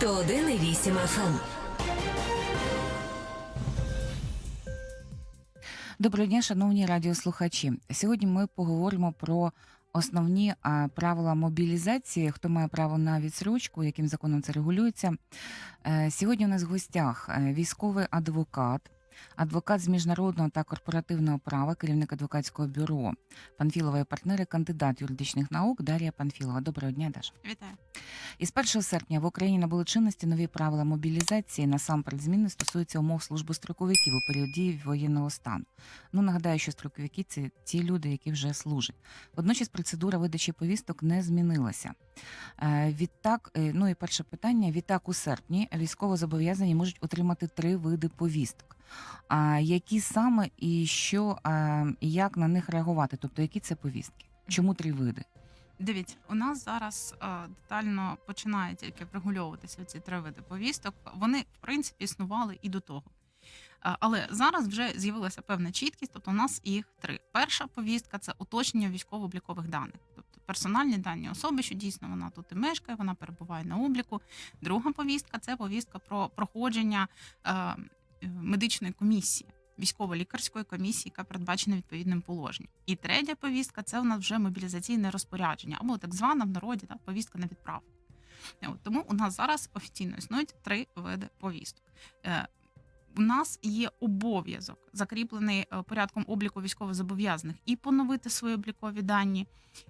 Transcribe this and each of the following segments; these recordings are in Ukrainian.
101,8 FM. Доброго дня, шановні радіослухачі. Сьогодні ми поговоримо про основні правила мобілізації, хто має право на відсрочку, яким законом це регулюється. Е, Сьогодні у нас в гостях е, військовий адвокат, адвокат з міжнародного та корпоративного права, керівник адвокатського бюро Панфілова і партнери, кандидат юридичних наук Дар'я Панфілова. Доброго дня, Даша. Вітаю. Із 1 серпня в Україні набули чинності нові правила мобілізації. Насамперед зміни стосуються умов служби строковиків у період дії воєнного стану. Ну нагадаю, що строковики це ті люди, які вже служать. Водночас процедура видачі повісток не змінилася. Е, Відтак, е, ну і перше питання: відтак у серпні військовозобов'язані можуть отримати три види повісток. А які саме і що а, і як на них реагувати? Тобто, які це повістки? Чому три види? Дивіться, у нас зараз детально починає тільки врегульовуватися ці три види повісток. Вони в принципі існували і до того. Але зараз вже з'явилася певна чіткість, тобто у нас їх три. Перша повістка це уточнення військово-облікових даних, тобто персональні дані особи, що дійсно вона тут і мешкає, вона перебуває на обліку. Друга повістка це повістка про проходження медичної комісії. Військово-лікарської комісії, яка передбачена відповідним положенням. І третя повістка це у нас вже мобілізаційне розпорядження, або так звана в народі та повістка на відправку. Е, тому у нас зараз офіційно існують три види повісток. У нас є обов'язок, закріплений е, порядком обліку військовозобов'язаних, і поновити свої облікові дані,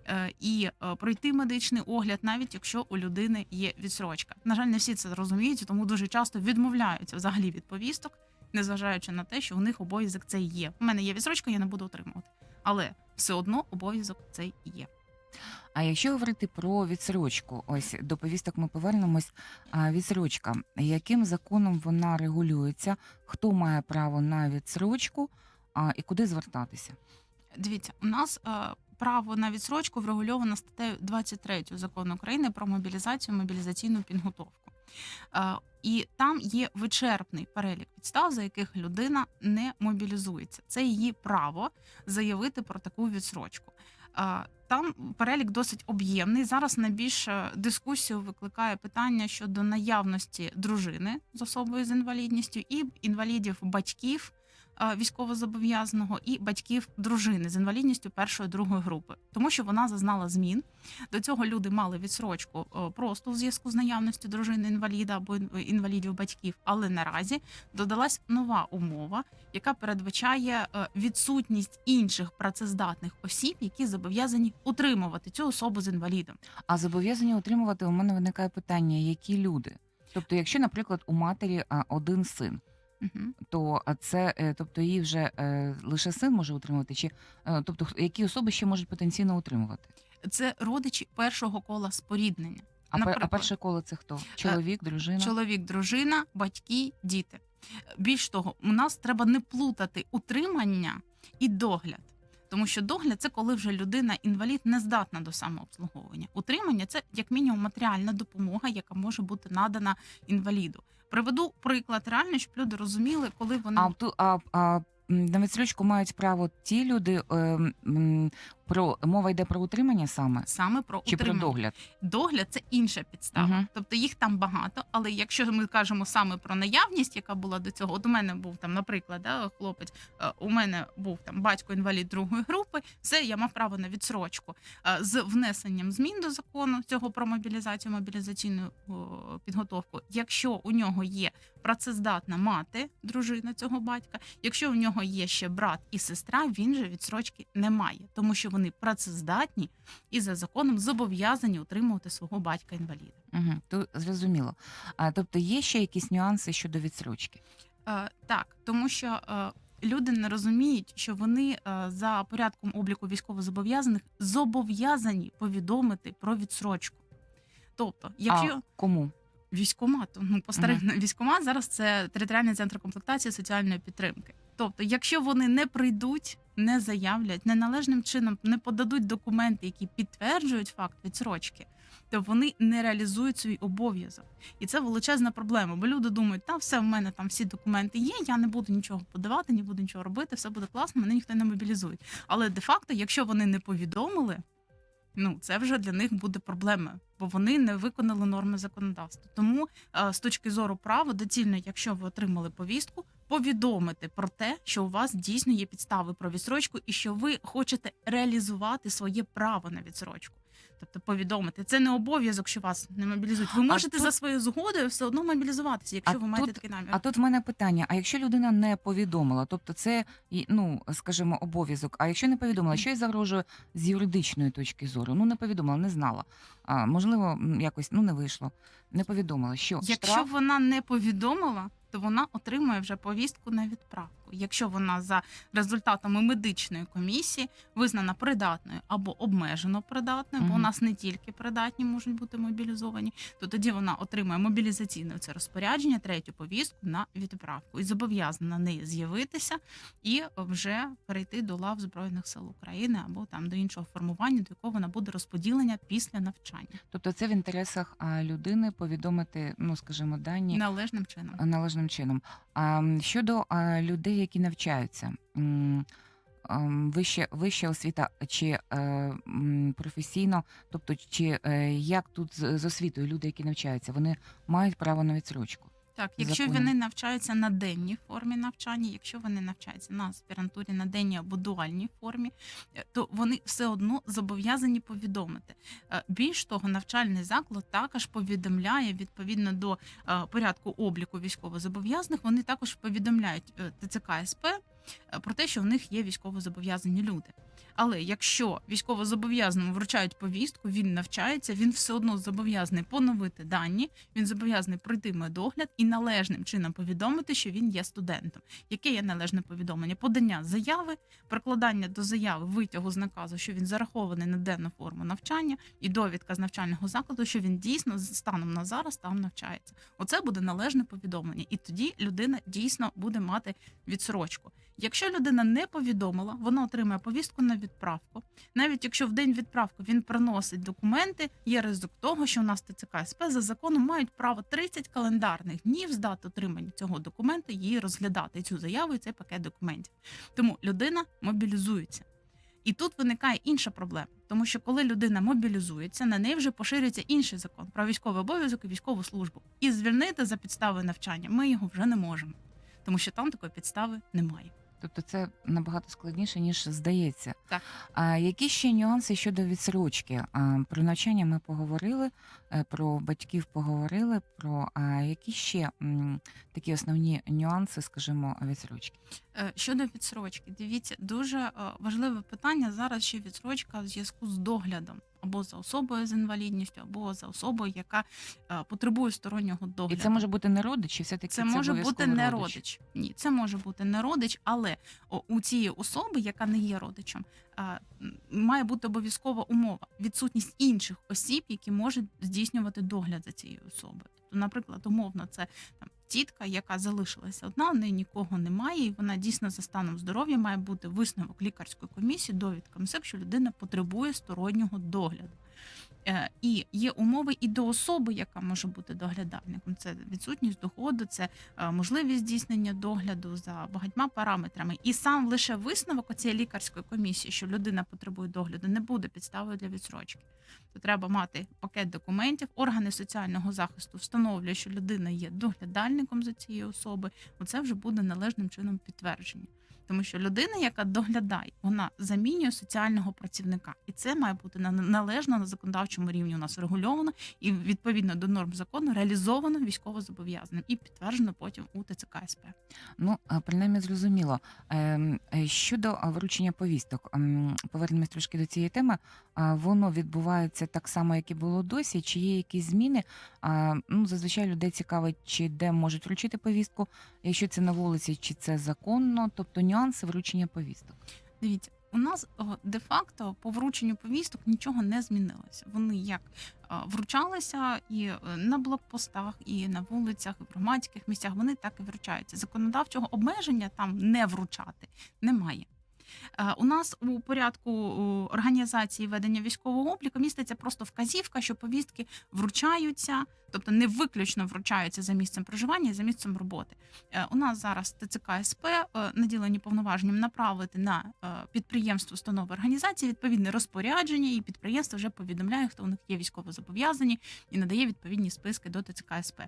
е, і е, пройти медичний огляд, навіть якщо у людини є відсрочка. На жаль, не всі це розуміють, тому дуже часто відмовляються взагалі від повісток, незважаючи на те, що у них обов'язок цей є. У мене є відсрочка, я не буду отримувати, але все одно обов'язок цей є. А якщо говорити про відсрочку, ось до повісток ми повернемось. Відсрочка, яким законом вона регулюється? Хто має право на відсрочку? І куди звертатися? Дивіться, у нас е, право на відсрочку врегульовано статтею 23 закону України про мобілізацію, мобілізаційну підготовку. Е, і там є вичерпний перелік підстав, за яких людина не мобілізується. Це її право заявити про таку відсрочку. Там перелік досить об'ємний. Зараз найбільше дискусію викликає питання щодо наявності дружини з особою з інвалідністю і інвалідів батьків військовозобов'язаного і батьків дружини з інвалідністю першої другої групи, тому що вона зазнала змін. До цього люди мали відсрочку е, просто у зв'язку з наявністю дружини інваліда або інвалідів батьків. Але наразі додалась нова умова, яка передбачає е, відсутність інших працездатних осіб, які зобов'язані утримувати цю особу з інвалідом. А зобов'язані отримувати у мене виникає питання, які люди? Тобто, якщо, наприклад, у матері один син, То а, це е, тобто її вже е, лише син може утримувати, чи е, тобто які особи ще можуть потенційно утримувати? Це родичі першого кола споріднення. А, а Наприклад, перше коло це хто? Чоловік, дружина? Чоловік, дружина, батьки, діти. Більш того, у нас треба не плутати утримання і догляд. Тому що догляд це коли вже людина інвалід не здатна до самообслуговування. Утримання це як мінімум матеріальна допомога, яка може бути надана інваліду. Приведу приклад реально, щоб люди розуміли, коли вони А, а, а на відсрочку мають право ті люди, е, м, про мова йде про утримання саме саме про чи про догляд? Догляд це інша підстава. Мгм. Тобто їх там багато. Але якщо ми кажемо саме про наявність, яка була до цього, от у мене був там, наприклад, да, хлопець, е, у мене був там батько інвалід другої групи, все я мав право на відсрочку Е, з внесенням змін до закону цього про мобілізацію, мобілізаційну підготовку. Якщо у нього є працездатна мати, дружина цього батька, якщо у нього є ще брат і сестра, він же відсрочки не має, тому що вони працездатні і за законом зобов'язані утримувати свого батька інваліда. Угу, то зрозуміло. А, тобто є ще якісь нюанси щодо відсрочки? Е, так, тому що е, люди не розуміють, що вони е, за порядком обліку військовозобов'язаних зобов'язані повідомити про відсрочку. Тобто, якщо А кому? військомату, ну по старих військомат зараз це територіальний центр комплектації соціальної підтримки. Тобто, якщо вони не прийдуть, не заявлять, неналежним чином не подадуть документи, які підтверджують факт відсрочки, то вони не реалізують свій обов'язок. І це величезна проблема. Бо люди думають, та все в мене там всі документи є, я не буду нічого подавати, не буду нічого робити, все буде класно, мене ніхто не мобілізує. Але де-факто, якщо вони не повідомили. ну це вже для них буде проблемою, бо вони не виконали норми законодавства. Тому е, з точки зору права, доцільно, якщо ви отримали повістку, повідомити про те, що у вас дійсно є підстави про відсрочку, і що ви хочете реалізувати своє право на відсрочку. Тобто повідомити це не обов'язок, що вас не мобілізують. Ви можете тут- за своєю згодою все одно мобілізуватися, якщо А ви маєте тут- такий намір. А тут в мене питання: а якщо людина не повідомила, тобто це ну скажімо, обов'язок. А якщо не повідомила, що їй загрожує з юридичної точки зору? Ну не повідомила, не знала. А можливо, якось ну не вийшло, не повідомила. Що Якщо штраф? вона не повідомила, то вона отримує вже повістку на відправку. Якщо вона за результатами медичної комісії визнана придатною або обмежено придатною, бо у нас не тільки придатні можуть бути мобілізовані, то тоді вона отримує мобілізаційне це розпорядження, третю повістку на відправку і зобов'язана на неї з'явитися і вже перейти до лав збройних сил України або там до іншого формування, до якого вона буде розподілення після навчання Тобто це в інтересах людини повідомити, ну скажімо, дані належним чином. належним чином. А щодо а, які навчаються, ем, вища, вища освіта чи е, професійно, тобто чи е, як тут з, з освітою люди, які навчаються, вони мають право на відсрочку. Так, якщо законом. вони навчаються на денній формі навчання, якщо вони навчаються на аспірантурі на денній або дуальній формі, е, то вони все одно зобов'язані повідомити. Е, Більш того, навчальний заклад також повідомляє відповідно до е, порядку обліку військовозобов'язаних. Вони також повідомляють ТЦК СП про те, що в них є військовозобов'язані люди. Але якщо військовозобов'язаному вручають повістку, він навчається, він все одно зобов'язаний поновити дані, він зобов'язаний пройти медогляд і належним чином повідомити, що він є студентом. Яке є належне повідомлення? Подання заяви, прикладання до заяви витягу з наказу, що він зарахований на денну форму навчання, і довідка з навчального закладу, що він дійсно станом на зараз там навчається. Оце буде належне повідомлення, і тоді людина дійсно буде мати відсрочку. Якщо людина не повідомила, вона отримає повістку на відправку. Навіть якщо в день відправки він приносить документи, є ризик того, що у нас ТЦК СП за законом мають право 30 календарних днів з дати отримання цього документу її розглядати цю заяву і цей пакет документів. Тому людина мобілізується. І тут виникає інша проблема, тому що коли людина мобілізується, на неї вже поширюється інший закон про військовий обов'язок і військову службу. І звільнити за підставою навчання ми його вже не можемо, тому що там такої підстави немає. Тобто це набагато складніше, ніж здається. Так. А які ще нюанси щодо відсрочки? А, про навчання ми поговорили, про батьків поговорили. Про а які ще м, такі основні нюанси, скажімо, відсрочки? Е, Щодо відсрочки, дивіться, дуже е, важливе питання зараз ще відсрочка в зв'язку з доглядом або за особою з інвалідністю, або за особою, яка е, потребує стороннього І догляду. це може бути не родич, чи все таки Це може бути не родич. Ні, це може бути не родич, але у цієї особи, яка не є родичем, має бути обов'язкова умова відсутність інших осіб, які можуть здійснювати догляд за цією особою. Тобто, наприклад, умовно, це там тітка, яка залишилася одна, в неї нікого немає, і вона дійсно за станом здоров'я має бути висновок лікарської комісії, довідка МСЕК, що людина потребує стороннього догляду. Е, І є умови і до особи, яка може бути доглядальником. Це відсутність доходу, це е, можливість здійснення догляду за багатьма параметрами. І сам лише висновок цієї лікарської комісії, що людина потребує догляду, не буде підставою для відсрочки. То треба мати пакет документів. Органи соціального захисту встановлюють, що людина є доглядальником за цією особою. Оце вже буде належним чином підтвердження. Тому що людина, яка доглядає, вона замінює соціального працівника, і це має бути на- належно на законодавчому рівні. У нас врегульовано і відповідно до норм закону реалізовано військовозобов'язаним і підтверджено потім у ТЦК СП. Ну, принаймні зрозуміло. Ем, е, Щодо вручення повісток, ем, повернемось трошки до цієї теми. Воно відбувається так само, як і було досі. Чи є якісь зміни? Ну, зазвичай людей цікавить, чи де можуть вручити повістку, якщо це на вулиці, чи це законно, тобто нюанси вручення повісток. Дивіться, у нас де-факто по врученню повісток нічого не змінилося. Вони як вручалися і е, на блокпостах, і на вулицях, і в громадських місцях. Вони так і вручаються. Законодавчого обмеження там не вручати немає. Е, У нас у порядку організації ведення військового обліку міститься просто вказівка, що повістки вручаються, тобто не виключно вручаються за місцем проживання і за місцем роботи. Е, У нас зараз ТЦК СП е, наділені повноваженням направити на підприємство, установи організації відповідне розпорядження, і підприємство вже повідомляє, хто у них є військово зобов'язані і надає відповідні списки до ТЦК СП.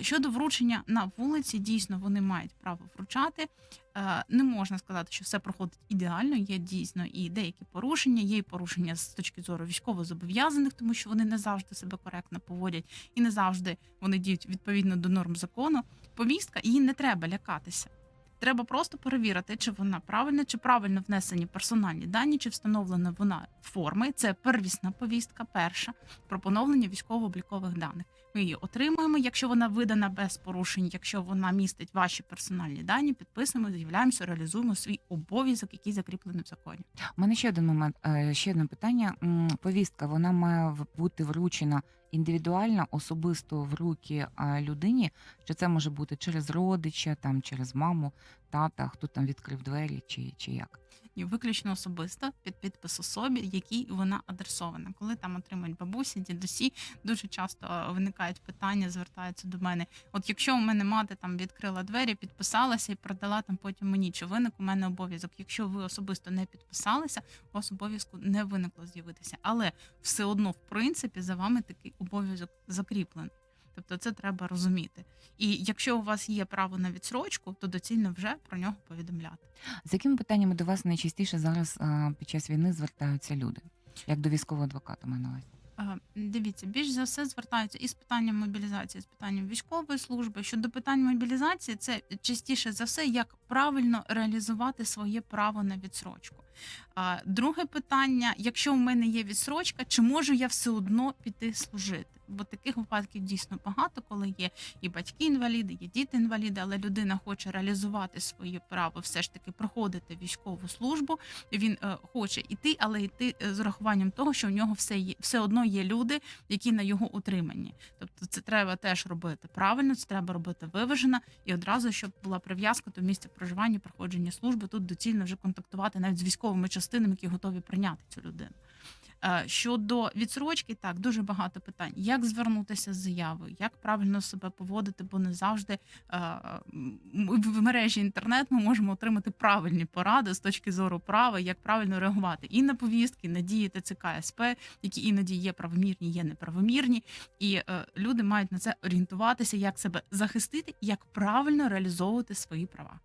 Щодо вручення на вулиці, дійсно вони мають право вручати. Е, Не можна сказати, що все проходить ідеально. Є дійсно і деякі порушення. Є і порушення з точки зору військовозобов'язаних, тому що вони не завжди себе коректно поводять і не завжди вони діють відповідно до норм закону. Повістка її не треба лякатися. Треба просто перевірити, чи вона правильна, чи правильно внесені персональні дані, чи встановлена вона форми. Це первісна повістка, перша про поновлення військово-облікових даних. Ми її отримуємо, якщо вона видана без порушень, якщо вона містить ваші персональні дані, підписуємо, з'являємося, реалізуємо свій обов'язок, який закріплений в законі. У мене ще один момент, е, ще одне питання. Повістка вона має бути вручена індивідуально, особисто в руки людині. Чи це може бути через родича, там через маму, тата, хто там відкрив двері, чи, чи як? І виключно особисто під підпис особі, якій вона адресована. Коли там отримують бабусі, дідусі, дуже часто е, виникають питання, звертаються до мене. От якщо у мене мати там відкрила двері, підписалася і продала там потім мені, чи виник у мене обов'язок. Якщо ви особисто не підписалися, у вас обов'язку не виникло з'явитися. Але все одно, в принципі, за вами такий обов'язок закріплений. Тобто це треба розуміти. І якщо у вас є право на відсрочку, то доцільно вже про нього повідомляти. З якими питаннями до вас найчастіше зараз під час війни звертаються люди? Як до військового адвоката маю на увазі? Дивіться, більш за все звертаються і з питанням мобілізації, і з питанням військової служби. Щодо питань мобілізації, це частіше за все, як правильно реалізувати своє право на відсрочку. Друге питання: якщо у мене є відсрочка, чи можу я все одно піти служити? Бо таких випадків дійсно багато, коли є і батьки інваліди, є діти інваліди, але людина хоче реалізувати своє право, все ж таки проходити військову службу. Він е, хоче іти, але йти е, з урахуванням того, що в нього все є все одно є люди, які на його утриманні. Тобто, це треба теж робити правильно, це треба робити виважено і одразу, щоб була прив'язка до місця проживання, проходження служби. Тут доцільно вже контактувати навіть з військовими частинами, які готові прийняти цю людину. Е, Щодо відсрочки, так дуже багато питань. Як звернутися з заявою, як правильно себе поводити, бо не завжди е, в мережі інтернет ми можемо отримати правильні поради з точки зору права, як правильно реагувати і на повістки, на дії ТЦК СП, які іноді є правомірні, є неправомірні, і е, люди мають на це орієнтуватися, як себе захистити, як правильно реалізовувати свої права.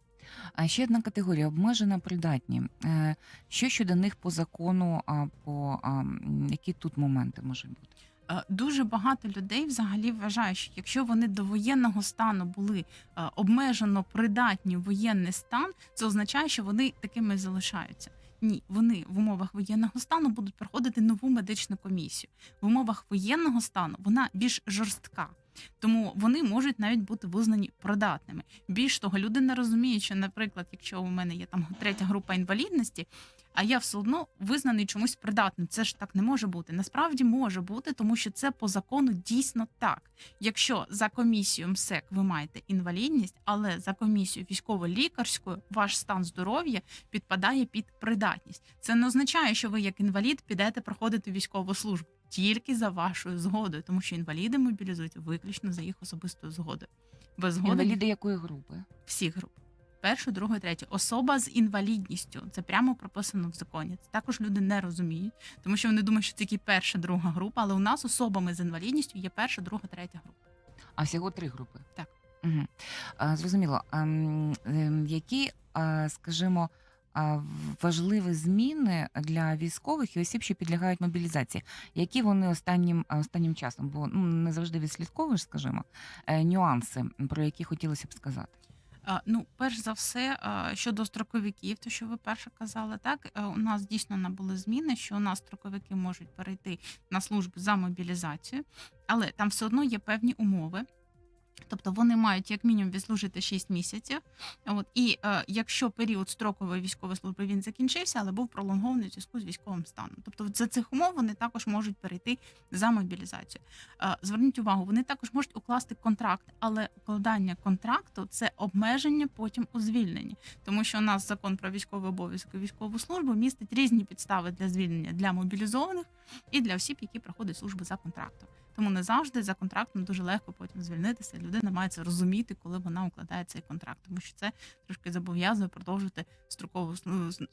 А ще одна категорія обмежена придатні. Е, Що щодо них по закону, а по а, які тут моменти можуть бути? Е, Дуже багато людей взагалі вважають, що якщо вони до воєнного стану були е, обмежено придатні в воєнний стан, це означає, що вони такими залишаються. Ні, вони в умовах воєнного стану будуть проходити нову медичну комісію. В умовах воєнного стану вона більш жорстка. Тому вони можуть навіть бути визнані придатними. Більш того, люди не розуміють, що, наприклад, якщо у мене є там третя група інвалідності, а я все одно визнаний чомусь придатним. Це ж так не може бути. Насправді може бути, тому що це по закону дійсно так. Якщо за комісію МСЕК ви маєте інвалідність, але за комісію військово-лікарською ваш стан здоров'я підпадає під придатність. Це не означає, що ви як інвалід підете проходити військову службу тільки за вашою згодою, тому що інваліди мобілізують виключно за їх особистою згодою. Без згоди Інваліди якої групи? всіх груп. Першу, другу, третю. Особа з інвалідністю. Це прямо прописано в законі. Це також люди не розуміють, тому що вони думають, що це тільки перша, друга група. Але у нас особами з інвалідністю є перша, друга, третя група. А всього три групи. Так. Угу. А, зрозуміло. А, м, ем, які, а, скажімо, а, важливі зміни для військових і осіб, що підлягають мобілізації, які вони останнім останнім часом, бо ну не завжди відслідковуєш, скажімо, е, нюанси, про які хотілося б сказати. Ну, перш за все, щодо строковиків, то що ви перше казали, так е, у нас дійсно набули зміни, що у нас строковики можуть перейти на службу за мобілізацію, але там все одно є певні умови. Тобто вони мають як мінімум відслужити 6 місяців. От і е, якщо період строкової військової служби він закінчився, але був пролонгований в зв'язку з військовим станом. Тобто за цих умов вони також можуть перейти за мобілізацію. Е, зверніть увагу, вони також можуть укласти контракт, але укладання контракту це обмеження потім у звільненні, тому що у нас закон про військовий обов'язок і військову службу містить різні підстави для звільнення для мобілізованих і для осіб, які проходять службу за контрактом. Тому не завжди за контрактом дуже легко потім звільнитися. Людина має це розуміти, коли вона укладає цей контракт, тому що це трошки зобов'язує продовжити строкову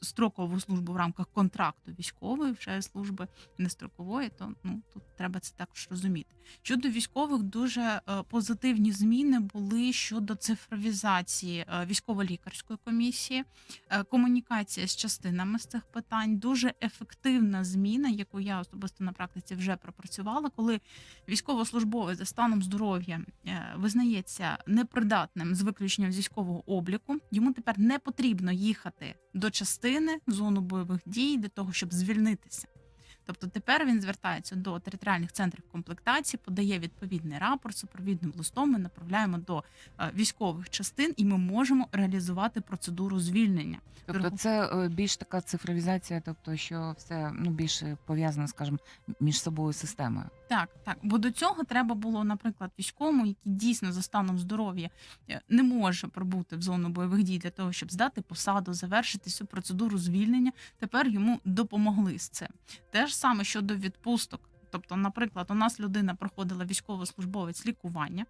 строкову службу в рамках контракту військової вже служби не строкової. То ну тут треба це також розуміти. Щодо військових, дуже е, позитивні зміни були щодо цифровізації е, військово-лікарської комісії, е, комунікація з частинами з цих питань. Дуже ефективна зміна, яку я особисто на практиці вже пропрацювала, коли військовослужбовець за станом здоров'я е, визнається непридатним з виключенням військового обліку. Йому тепер не потрібно їхати до частини в зону бойових дій для того, щоб звільнитися. Тобто тепер він звертається до територіальних центрів комплектації, подає відповідний рапорт супровідним листом. Ми направляємо до е, військових частин, і ми можемо реалізувати процедуру звільнення. Тобто, це е, більш така цифровізація, тобто, що все ну більше пов'язано, скажімо, між собою системою. Так, так. Бо до цього треба було, наприклад, військовому, який дійсно за станом здоров'я е, не може пробути в зону бойових дій для того, щоб здати посаду, завершити всю процедуру звільнення. Тепер йому допомогли з цим. Те ж саме щодо відпусток. Тобто, наприклад, у нас людина проходила військовослужбовець лікування.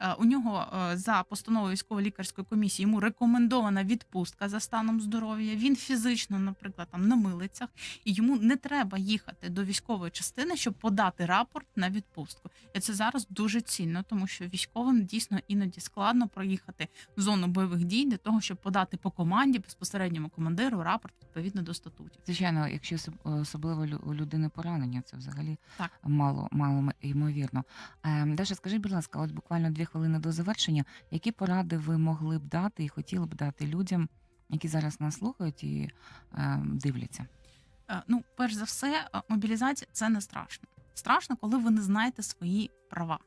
е, У нього е, за постановою військово-лікарської комісії йому рекомендована відпустка за станом здоров'я. Він фізично, наприклад, там на милицях, і йому не треба їхати до військової частини, щоб подати рапорт на відпустку. І це зараз дуже цінно, тому що військовим дійсно іноді складно проїхати в зону бойових дій для того, щоб подати по команді безпосередньому командиру рапорт відповідно до статутів. Звичайно, якщо особливо у людини поранення, це взагалі Так. мало мало ймовірно. Ем, Даша, скажіть, будь ласка, от буквально дві хвилини до завершення. Які поради ви могли б дати і хотіли б дати людям, які зараз нас слухають і ем, дивляться? Е, Ну, перш за все, е, мобілізація це не страшно. Страшно, коли ви не знаєте свої права.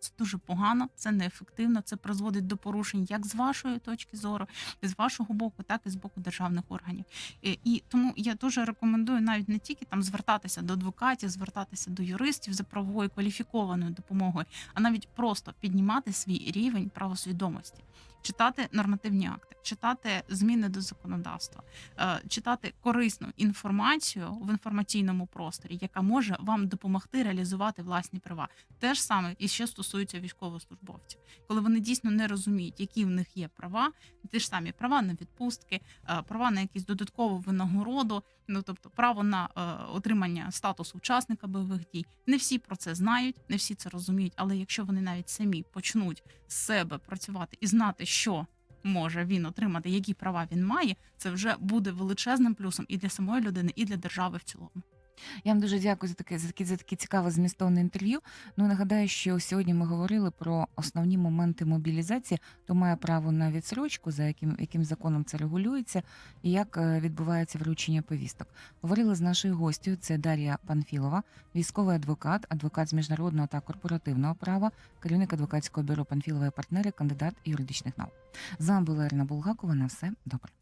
Це дуже погано, це неефективно, це призводить до порушень як з вашої точки зору, з вашого боку, так і з боку державних органів. І, і тому я дуже рекомендую навіть не тільки там звертатися до адвокатів, звертатися до юристів за правовою кваліфікованою допомогою, а навіть просто піднімати свій рівень правосвідомості, читати нормативні акти, читати зміни до законодавства, е, читати корисну інформацію в інформаційному просторі, яка може вам допомогти реалізувати власні права. Те ж саме і ще стосується військовослужбовців, коли вони дійсно не розуміють, які в них є права, ті ж самі права на відпустки, е, права на якісь додаткову винагороду, ну тобто право на е, отримання статусу учасника бойових дій. Не всі про це знають, не всі це розуміють. Але якщо вони навіть самі почнуть з себе працювати і знати, що може він отримати, які права він має, це вже буде величезним плюсом і для самої людини, і для держави в цілому. Я вам дуже дякую за таке за таке за таке цікаве змістовне інтерв'ю. Ну нагадаю, що сьогодні ми говорили про основні моменти мобілізації, хто має право на відсрочку, за яким яким законом це регулюється, і як е, відбувається вручення повісток. Говорили з нашою гостю. Це Дар'я Панфілова, військовий адвокат, адвокат з міжнародного та корпоративного права, керівник адвокатського бюро Панфілова і партнери, кандидат юридичних наук. З вами була Ірина Булгакова. На все добре.